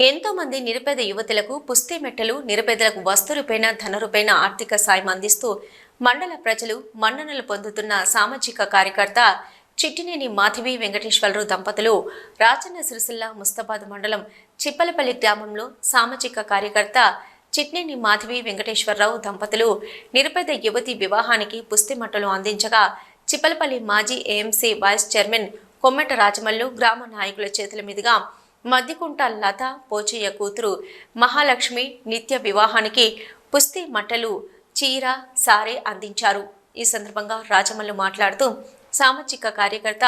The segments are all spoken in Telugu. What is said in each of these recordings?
ఎంతో మంది నిరుపేద యువతులకు పుస్తీ మెట్టలు నిరుపేదలకు వస్తు రూపేణ ధన రూపేణ ఆర్థిక సాయం అందిస్తూ మండల ప్రజలు మన్ననలు పొందుతున్న సామాజిక కార్యకర్త చిట్టినేని మాధవి వెంకటేశ్వరరావు దంపతులు రాజన్న సిరిసిల్ల ముస్తాబాద్ మండలం చిప్పలపల్లి గ్రామంలో సామాజిక కార్యకర్త చిట్నేని మాధవి వెంకటేశ్వరరావు దంపతులు నిరుపేద యువతి వివాహానికి పుస్తి మట్టలు అందించగా చిప్పలపల్లి మాజీ AMC vice chairman Kommeta Rajamallu గ్రామ నాయకుల చేతుల మీదుగా మద్దికుంట లత పోచయ్య కూతురు మహాలక్ష్మి నిత్య వివాహానికి పుస్తి మట్టలు చీర సారే అందించారు. ఈ సందర్భంగా రాజమల్లు మాట్లాడుతూ సామాజిక కార్యకర్త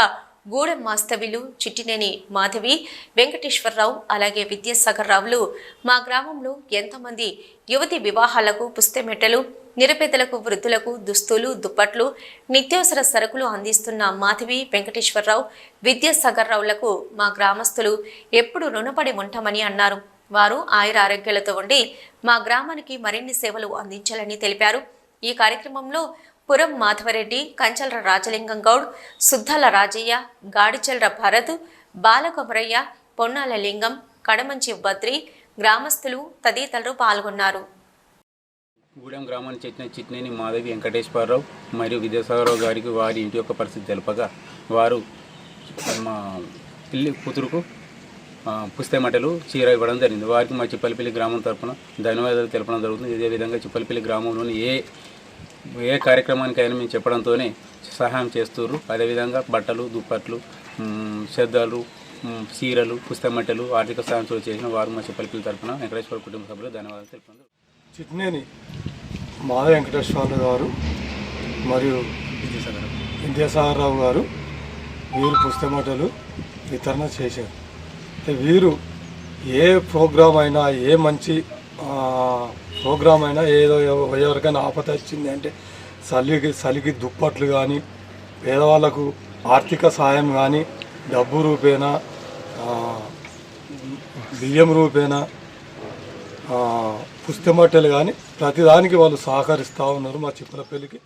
గూడెం మాస్తవిలు చిట్టినేని మాధవి వెంకటేశ్వరరావు అలాగే విద్యాసాగర్ రావులు మా గ్రామంలో ఎంతమంది యువతి వివాహాలకు పుస్తమెట్టలు నిరుపేదలకు వృద్ధులకు దుస్తులు దుప్పట్లు నిత్యావసర సరుకులు అందిస్తున్న మాధవి వెంకటేశ్వరరావు విద్యాసాగర్ రావులకు మా గ్రామస్తులు ఎప్పుడు రుణపడి ఉంటామని అన్నారు. వారు ఆయుర ఆరోగ్యాలతో ఉండి మా గ్రామానికి మరిన్ని సేవలు అందించాలని తెలిపారు. ఈ కార్యక్రమంలో పురం మాధవరెడ్డి కంచల రాజలింగం గౌడ్ సుద్దాల రాజయ్య గాడిచల్ర భరత్ బాలకొమరయ్య పొన్నాల లింగం కడమంచి బద్రి గ్రామస్తులు తదితరులు పాల్గొన్నారు. గూడెం గ్రామానికి చెందిన చిట్నేని మాధవి వెంకటేశ్వరరావు మరియు విద్యాసాగరరావు గారికి వారి ఇంటి యొక్క పరిస్థితి తెలపగా వారు మా పిల్లి కూతురుకు పుస్తమటలు చీర ఇవ్వడం జరిగింది. వారికి మా చిప్పలపల్లి గ్రామం తరపున ధన్యవాదాలు తెలపడం జరుగుతుంది. ఇదే విధంగా చిప్పలపల్లి గ్రామంలోని ఏ ఏ కార్యక్రమానికైనా మేము చెప్పడంతోనే సహాయం చేస్తున్నారు అదేవిధంగా బట్టలు దుప్పట్లు శ్రద్ధలు చీరలు పుస్తమట్టలు ఆర్థిక సహాయం చేసిన వారు మా చిప్పలపల్లి తరపున వెంకటేశ్వర కుటుంబ సభ్యులు ధన్యవాదాలు తెలుపుతున్నారు చిట్నేని మాధవ వెంకటేశ్వరరావు గారు మరియు విద్యాసాగరరావు గారు వీరు పుస్తమటలు వితరణ చేశారు. వీరు ఏ ప్రోగ్రాం అయినా ఏ మంచి ప్రోగ్రాం అయినా ఏదో ఎవరికైనా ఆపద వచ్చింది అంటే చలికి చలికి దుప్పట్లు కానీ పేదవాళ్ళకు ఆర్థిక సాయం కానీ డబ్బు రూపేణా బియ్యం రూపేణా పుస్తమట్టెలు కానీ ప్రతిదానికి వాళ్ళు సహకరిస్తూ ఉన్నారు మా చిప్పలపల్లికి.